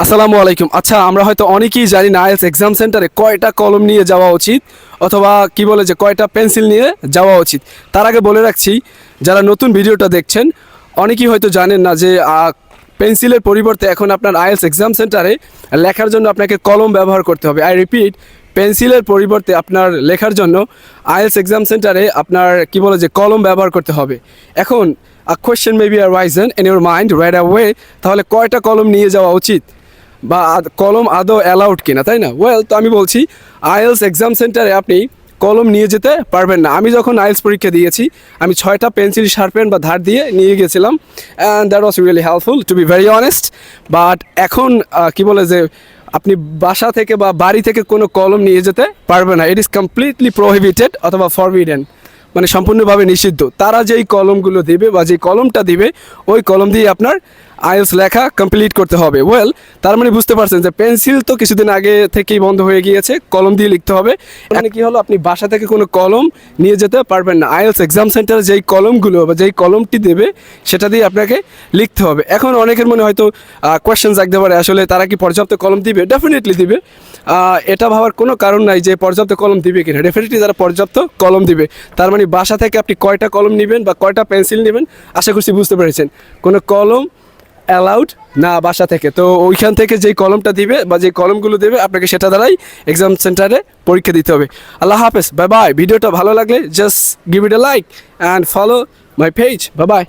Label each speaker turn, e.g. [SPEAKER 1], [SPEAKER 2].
[SPEAKER 1] আসসালামু আলাইকুম। আচ্ছা আমরা হয়তো অনেকেই জানি না আইএলস এক্সাম সেন্টারে কয়টা কলম নিয়ে যাওয়া উচিত অথবা কি বলে যে কয়টা পেন্সিল নিয়ে যাওয়া উচিত। তার আগে বলে রাখছি, যারা নতুন ভিডিওটা দেখছেন, অনেকেই হয়তো জানেন না যে পেন্সিলের পরিবর্তে এখন আপনার আইএলস এক্সাম সেন্টারে লেখার জন্য আপনাকে কলম ব্যবহার করতে হবে। আই রিপিট, পেন্সিলের পরিবর্তে আপনার লেখার জন্য আইএলস এক্সাম সেন্টারে আপনার কি বলে যে কলম ব্যবহার করতে হবে। এখন a question may be arisen in your mind right way তাহলে কয়টা কলম নিয়ে যাওয়া উচিত? বা কলম আদৌ অ্যালাউড কিনা, তাই না? ওয়েল তো আমি বলছি, আইএলস এক্সাম সেন্টারে আপনি কলম নিয়ে যেতে পারবেন না। আমি যখন আইএলস পরীক্ষা দিয়েছি, আমি ছয়টা পেন্সিল শার্পেন বা ধার দিয়ে নিয়ে গেছিলাম and that was really helpful to be very honest but এখন কি বলে যে, আপনি বাসা থেকে বা বাড়ি থেকে কোনো কলম নিয়ে যেতে পারবে না। ইট ইজ কমপ্লিটলি প্রোহিবিটেড অথবা ফরবিডেন মানে সম্পূর্ণভাবে নিষিদ্ধ। তারা যেই কলমগুলো দেবে বা যেই কলমটা দিবে, ওই কলম দিয়ে আপনার আইএলস লেখা কমপ্লিট করতে হবে। ওয়েল তার মানে বুঝতে পারছেন যে পেন্সিল তো কিছুদিন আগে থেকেই বন্ধ হয়ে গিয়েছে, কলম দিয়ে লিখতে হবে। এখানে কি হলো, আপনি বাসা থেকে কোনো কলম নিয়ে যেতে পারবেন না। আইএলস এক্সাম সেন্টারে যেই কলমগুলো বা যেই কলমটি দেবে, সেটা দিয়ে আপনাকে লিখতে হবে। এখন অনেকের মনে হয়তো কোয়েশ্চেন জাগতে পারে, আসলে তারা কি পর্যাপ্ত কলম দিবে? ডেফিনেটলি দিবে। এটা ভাবার কোনো কারণ নাই যে পর্যাপ্ত কলম দিবে কিনা। ডেফিনেটলি তারা পর্যাপ্ত কলম দিবে। তার মানে বাসা থেকে আপনি কয়টা কলম নেবেন বা কয়টা পেন্সিল নেবেন, আশা করছি বুঝতে পেরেছেন। কোনো কলম অ্যালাউড না বাসা থেকে। তো ওইখান থেকে যেই কলমটা দিবে বা যে কলমগুলো দেবে, আপনাকে সেটা দ্বারাই এক্সাম সেন্টারে পরীক্ষা দিতে হবে। আল্লাহ হাফেজ বাই বাই ভিডিওটা ভালো লাগলে just give it a like and follow my page bye bye